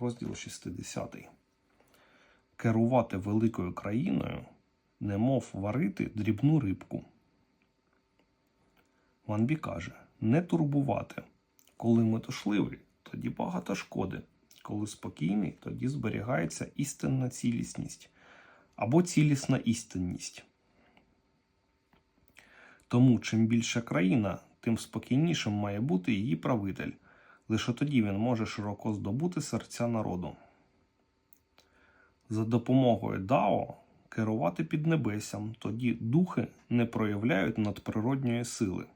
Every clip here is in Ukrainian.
розділ 60. Керувати великою країною, немов варити дрібну рибку. Ванбі каже: не турбувати. Коли метушливий, тоді багато шкоди. Коли спокійний, тоді зберігається істинна цілісність або цілісна істинність. Тому чим більша країна, тим спокійнішим має бути її правитель. Лише тоді він може широко здобути серця народу. За допомогою Дао керувати піднебессям, тоді духи не проявляють надприродньої сили.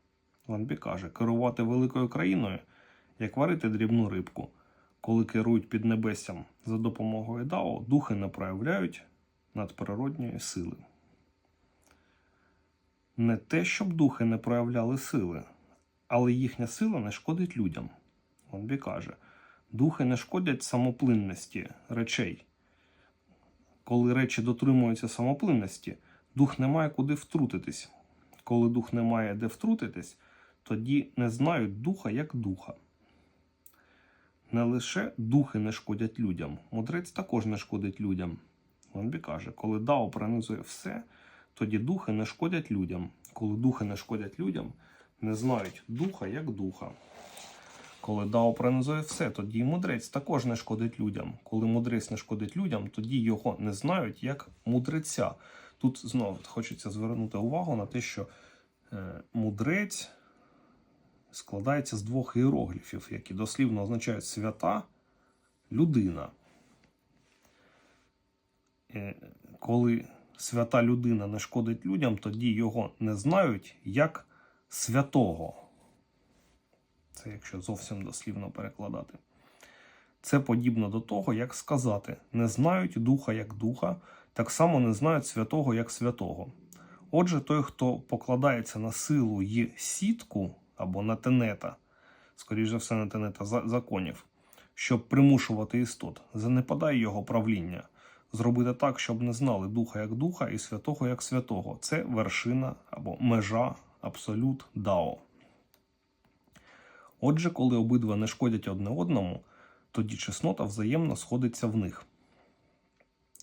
Ванбі каже, керувати великою країною, як варити дрібну рибку. Коли керують піднебессям за допомогою Дао, духи не проявляють надприродньої сили. Не те, щоб духи не проявляли сили, але їхня сила не шкодить людям. Ванбі каже, духи не шкодять самоплинності речей. Коли речі дотримуються самоплинності, дух не має куди втрутитись. Коли дух не має де втрутитись, тоді не знають духа як духа. Не лише духи не шкодять людям, мудрець також не шкодить людям. Ванбі каже, коли Дао пронизує все, тоді духи не шкодять людям. Коли духи не шкодять людям, не знають духа як духа. Коли Дао пронизує все, тоді мудрець також не шкодить людям. Коли мудрець не шкодить людям, тоді його не знають як мудреця. Тут знову хочеться звернути увагу на те, що е, мудрець складається з двох іерогліфів, які дослівно означають свята людина. Е, Коли свята людина не шкодить людям, тоді його не знають як святого. Це якщо зовсім дослівно перекладати. Це подібно до того, як сказати: не знають духа як духа, так само не знають святого як святого. Отже, той, хто покладається на силу й сітку або на тенета, скоріш за все, на тенета законів, щоб примушувати істот, занепадає його правління. Зробити так, щоб не знали духа як духа і святого як святого. Це вершина або межа, абсолют Дао. Отже, коли обидва не шкодять одне одному, тоді чеснота взаємно сходиться в них.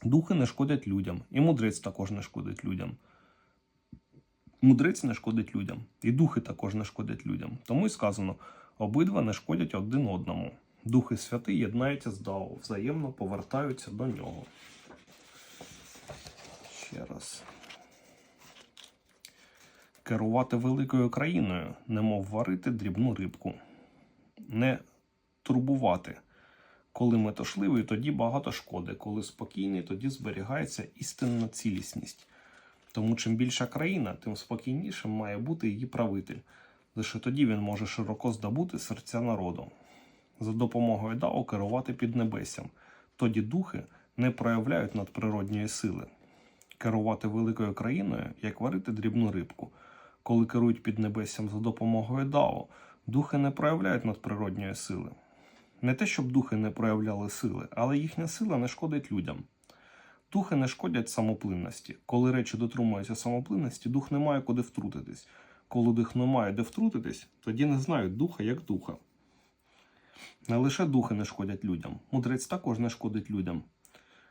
Духи не шкодять людям, і мудрець також не шкодить людям. Мудрець не шкодить людям, і духи також не шкодять людям. Тому й сказано: обидва не шкодять один одному. Духи святи єднаються з Дао, взаємно повертаються до нього. Ще раз. Керувати великою країною, немов варити дрібну рибку. Не турбувати. Коли метошливий, тоді багато шкоди. Коли спокійний, тоді зберігається істинна цілісність. Тому чим більша країна, тим спокійнішим має бути її правитель. Лише тоді він може широко здобути серця народу. За допомогою Дао керувати піднебессям. Тоді духи не проявляють надприродньої сили. Керувати великою країною, як варити дрібну рибку. Коли керують піднебессям за допомогою Дао, духи не проявляють надприродньої сили. Не те, щоб духи не проявляли сили, але їхня сила не шкодить людям. Духи не шкодять самоплинності. Коли речі дотримуються самоплинності, дух не має куди втрутитись. Коли дух не має де втрутитись, тоді не знають духа як духа. Не лише духи не шкодять людям, мудрець також не шкодить людям.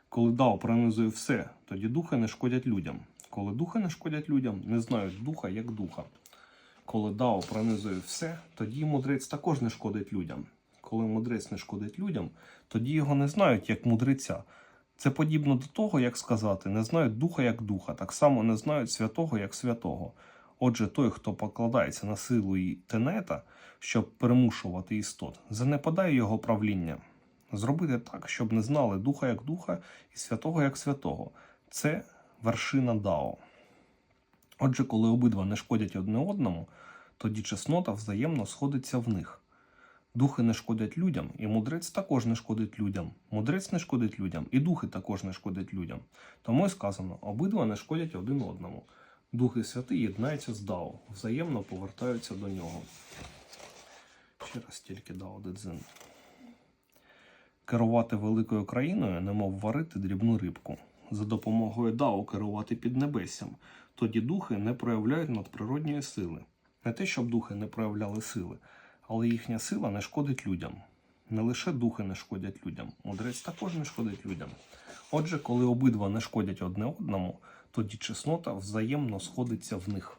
Коли Дао пронизує все, тоді духи не шкодять людям. Коли духи не шкодять людям, не знають духа як духа. Коли Дао пронизує все, тоді мудрець також не шкодить людям. Коли мудрець не шкодить людям, тоді його не знають як мудреця. Це подібно до того, як сказати, не знають духа як духа, так само не знають святого як святого. Отже, той, хто покладається на силу і тенета, щоб примушувати істот, занепадає його правління. Зробити так, щоб не знали духа як духа і святого як святого. Це вершина Дао. Отже, коли обидва не шкодять одне одному, тоді чеснота взаємно сходиться в них. Духи не шкодять людям, і мудрець також не шкодить людям. Мудрець не шкодить людям, і духи також не шкодять людям. Тому й сказано, обидва не шкодять один одному. Духи святи єднаються з Дао, взаємно повертаються до нього. Ще раз тільки Дао Дедзин. Керувати великою країною, немов варити дрібну рибку. За допомогою Дао керувати піднебессям. Тоді духи не проявляють надприродньої сили. Не те, щоб духи не проявляли сили, але їхня сила не шкодить людям. Не лише духи не шкодять людям, мудрець також не шкодить людям. Отже, коли обидва не шкодять одне одному, тоді чеснота взаємно сходиться в них.